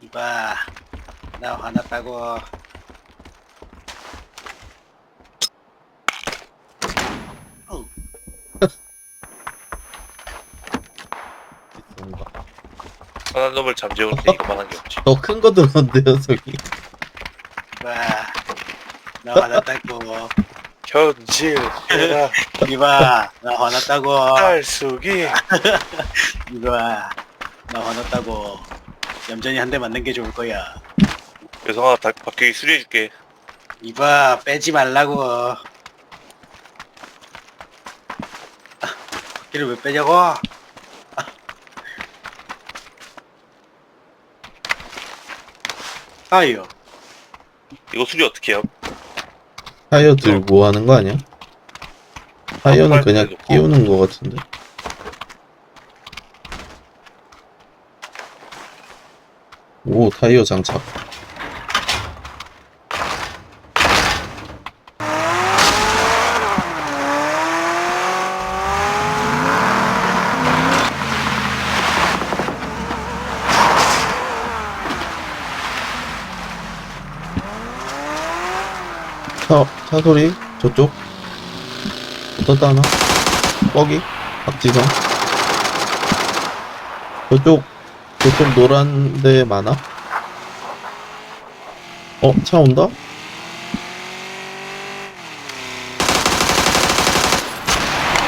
이봐, 나 화났다고. 어우, 하나 놈을 잠재우는데 이거만한 게 없지. 더 큰 거 들었는데요, 저기. 이봐, 나 화났다고. 현질, 이봐, 나 화났다고. 딸숙이. 이봐, 나 화났다고. 얌전히 한 대 맞는 게 좋을 거야. 여성아, 다, 박격이 수리해줄게. 이봐, 빼지 말라고. 아, 바퀴를 왜 빼냐고? 아. 아이요. 이거 수리 어떻게 해요? 타이어 들고 하는 거 아니야? 타이어는 아, 그냥. 끼우는 거 같은데. 오, 타이어 장착. 차, 차 소리? 저쪽? 어떻다 하나? 뻐기? 박지성? 저쪽, 저쪽 노란 데 많아? 어, 차 온다?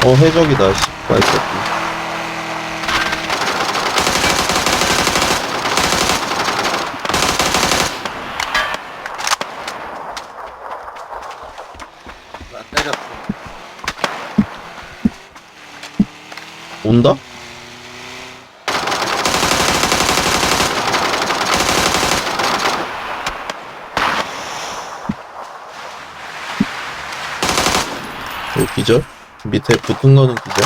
어, 해적이다, 씨. 맛있었지. 나 때렸어. 온다? 요 기절? 밑에 붙은 거는 기절?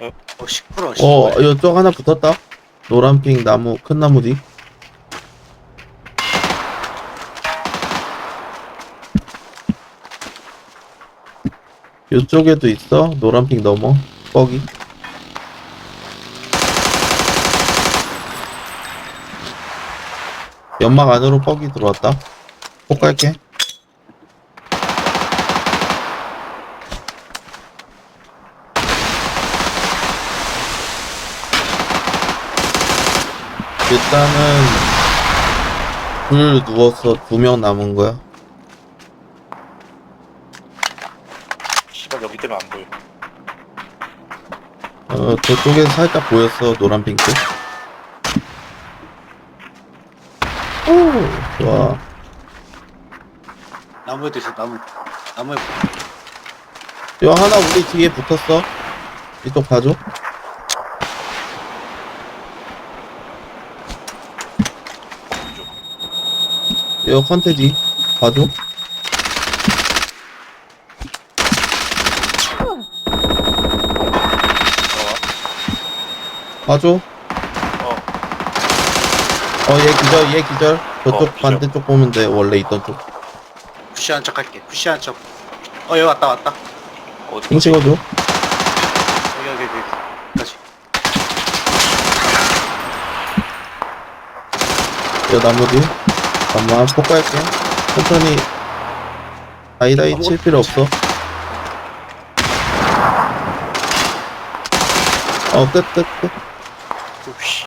어, 시끄러, 어. 이쪽 하나 붙었다. 노란 핑 나무, 큰 나무 뒤. 이쪽에도 있어. 노란 핑 넘어. 뻐기. 연막 안으로 뻐기 들어왔다. 폭 갈게. 일단은 불 누웠어. 두명 남은 거야. 씨발, 여기 때문에 안 보여. 어, 저쪽에 살짝 보였어. 노란 핑크. 오, 좋아. 나무에도 있어, 나무. 나무에. 요 하나 우리 뒤에 붙었어. 이쪽 봐줘. 요 컨테지 봐줘. 봐줘. 어, 어, 얘 기절, 얘 기절. 저쪽 어, 기절. 반대쪽 보면 돼. 원래 있던 쪽. 푸시한 척 할게, 푸시한 척. 어, 여기 왔다, 왔다. 어디? 핑 찍어줘. 여기, 여기, 여기. 나무 뒤. 잠깐만, 폭발할게. 천천히. 아이다이 아무- 칠 필요 없어. 어, 끝, 끝, 끝. 씨.